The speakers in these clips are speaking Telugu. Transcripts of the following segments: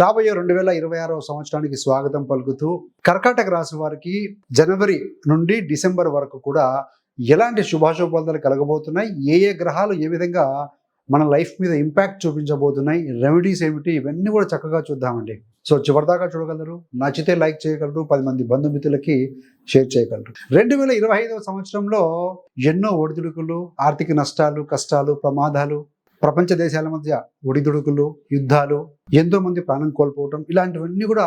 రాబోయే రెండు వేల ఇరవై ఆరవ సంవత్సరానికి స్వాగతం పలుకుతూ కర్కాటక రాశి వారికి జనవరి నుండి డిసెంబర్ వరకు కూడా ఎలాంటి శుభాశుభాలు కలగబోతున్నాయి? ఏ ఏ గ్రహాలు ఏ విధంగా మన లైఫ్ మీద ఇంపాక్ట్ చూపించబోతున్నాయి? రెమెడీస్ ఏమిటి? ఇవన్నీ కూడా చక్కగా చూద్దామండి. సో చివరిదాకా చూడగలరు నచ్చితే లైక్ చేయగలరు పది మంది బంధుమిత్రులకి షేర్ చేయగలరు. రెండు వేల ఇరవై ఐదవ సంవత్సరంలో ఎన్నో ఒడిదుడుకులు ఆర్థిక నష్టాలు కష్టాలు ప్రమాదాలు ప్రపంచ దేశాల మధ్య ఒడిదుడుకులు యుద్ధాలు ఎంతో మంది ప్రాణం కోల్పోవటం ఇలాంటివన్నీ కూడా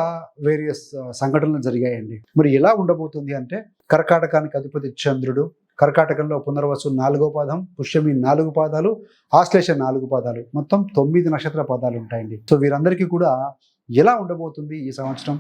వేరియస్ సంఘటనలు జరిగాయండి. మరి ఎలా ఉండబోతుంది అంటే కర్కాటకానికి అధిపతి చంద్రుడు కర్కాటకంలో పునర్వసు నాలుగో పాదం పుష్యమి నాలుగు పాదాలు ఆశ్లేష నాలుగు పాదాలు మొత్తం తొమ్మిది నక్షత్ర పాదాలు ఉంటాయండి. సో వీరందరికీ కూడా ఎలా ఉండబోతుంది ఈ సంవత్సరం?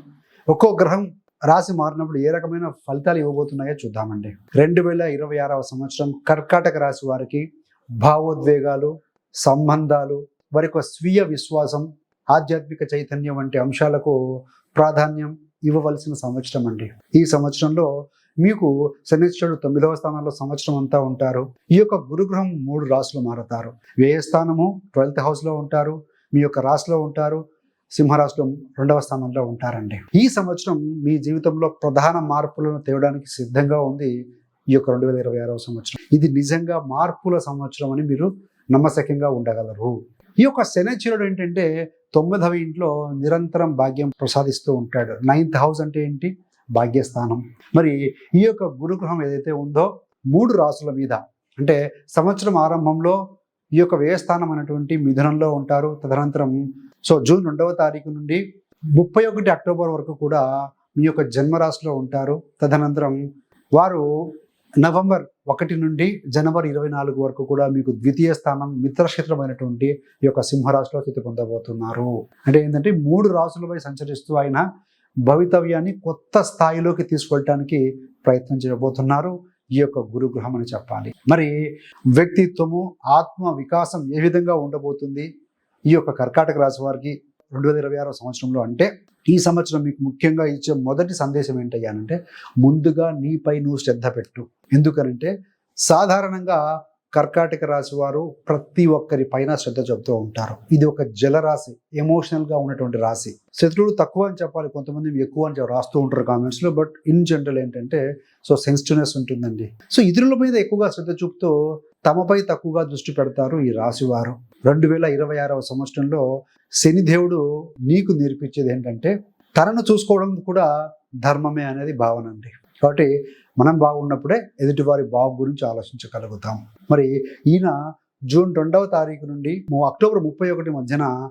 ఒక్కో గ్రహం రాశి మారినప్పుడు ఏ రకమైన ఫలితాలు ఇవ్వబోతున్నాయో చూద్దామండి. రెండు వేల ఇరవై ఆరవ సంవత్సరం కర్కాటక రాశి వారికి భావోద్వేగాలు సంబంధాలు వారి యొక్క స్వీయ విశ్వాసం ఆధ్యాత్మిక చైతన్యం వంటి అంశాలకు ప్రాధాన్యం ఇవ్వవలసిన సంవత్సరం అండి. ఈ సంవత్సరంలో మీకు శనిశ్వరుడు తొమ్మిదవ స్థానంలో సంవత్సరం అంతా ఉంటారు. ఈ యొక్క గురుగ్రహం మూడు రాసులు మారతారు. వ్యయ స్థానము? ట్వెల్త్ హౌస్లో ఉంటారు. మీ యొక్క రాశిలో ఉంటారు. సింహరాశిలో రెండవ స్థానంలో ఉంటారండి. ఈ సంవత్సరం మీ జీవితంలో ప్రధాన మార్పులను తేవడానికి సిద్ధంగా ఉంది ఈ యొక్క రెండు వేల ఇరవై ఆరవ సంవత్సరం. ఇది నిజంగా మార్పుల సంవత్సరం అని మీరు నమ్మశక్యంగా ఉండగలరు. ఈ యొక్క శనైశ్వరుడు ఏంటంటే తొమ్మిదవ ఇంట్లో నిరంతరం భాగ్యం ప్రసాదిస్తూ ఉంటాడు. నైన్త్ హౌస్ అంటే ఏంటి? భాగ్యస్థానం. మరి ఈ యొక్క గురుగ్రహం ఏదైతే ఉందో మూడు రాసుల మీద అంటే సంవత్సరం ఆరంభంలో ఈ యొక్క వ్యయస్థానం అనేటువంటి మిథునంలో ఉంటారు. తదనంతరం సో జూన్ రెండవ తారీఖు నుండి ముప్పై ఒకటి అక్టోబర్ వరకు కూడా మీ యొక్క జన్మరాశిలో ఉంటారు. తదనంతరం వారు నవంబర్ ఒకటి నుండి జనవరి ఇరవై నాలుగు వరకు కూడా మీకు ద్వితీయ స్థానం మిత్రక్షేత్రమైనటువంటి ఈ యొక్క సింహరాశిలో స్థితి పొందబోతున్నారు. అంటే ఏంటంటే మూడు రాశులపై సంచరిస్తూ ఆయన భవితవ్యాన్ని కొత్త స్థాయిలోకి తీసుకెళ్ళటానికి ప్రయత్నం చేయబోతున్నారు. ఈ యొక్క గురుగ్రహం అని చెప్పాలి. మరి వ్యక్తిత్వము ఆత్మ వికాసం ఏ విధంగా ఉండబోతుంది? ఈ యొక్క కర్కాటక రాశి వారికి రెండు వేల ఇరవై ఆరో సంవత్సరంలో అంటే ఈ సంవత్సరం మీకు ముఖ్యంగా ఇచ్చే మొదటి సందేశం ఏంటయ్యానంటే ముందుగా నీపై నువ్వు శ్రద్ధ పెట్టు. ఎందుకనంటే సాధారణంగా కర్కాటక రాశి వారు ప్రతి ఒక్కరి పైన శ్రద్ధ చెబుతూ ఉంటారు. ఇది ఒక జలరాశి ఎమోషనల్గా ఉన్నటువంటి రాశి. శత్రువులు తక్కువ అని చెప్పాలి కొంతమంది ఎక్కువ అని రాస్తూ ఉంటారు కామెంట్స్లో బట్ ఇన్ జనరల్ ఏంటంటే సో సెన్సిటివ్నెస్ ఉంటుందండి. సో ఇతరుల మీద ఎక్కువగా శ్రద్ధ చూపుతూ తమపై తక్కువగా దృష్టి పెడతారు ఈ రాశి వారు. రెండు వేల ఇరవై ఆరవ సంవత్సరంలో శనిదేవుడు నీకు నేర్పించేది ఏంటంటే తనను చూసుకోవడం కూడా ధర్మమే అనేది భావన అండి. కాబట్టి మనం బాగున్నప్పుడే ఎదుటివారి బాగు గురించి ఆలోచించగలుగుతాం. మరి ఈయన జూన్ రెండవ తారీఖు నుండి అక్టోబర్ ముప్పై ఒకటి మధ్యన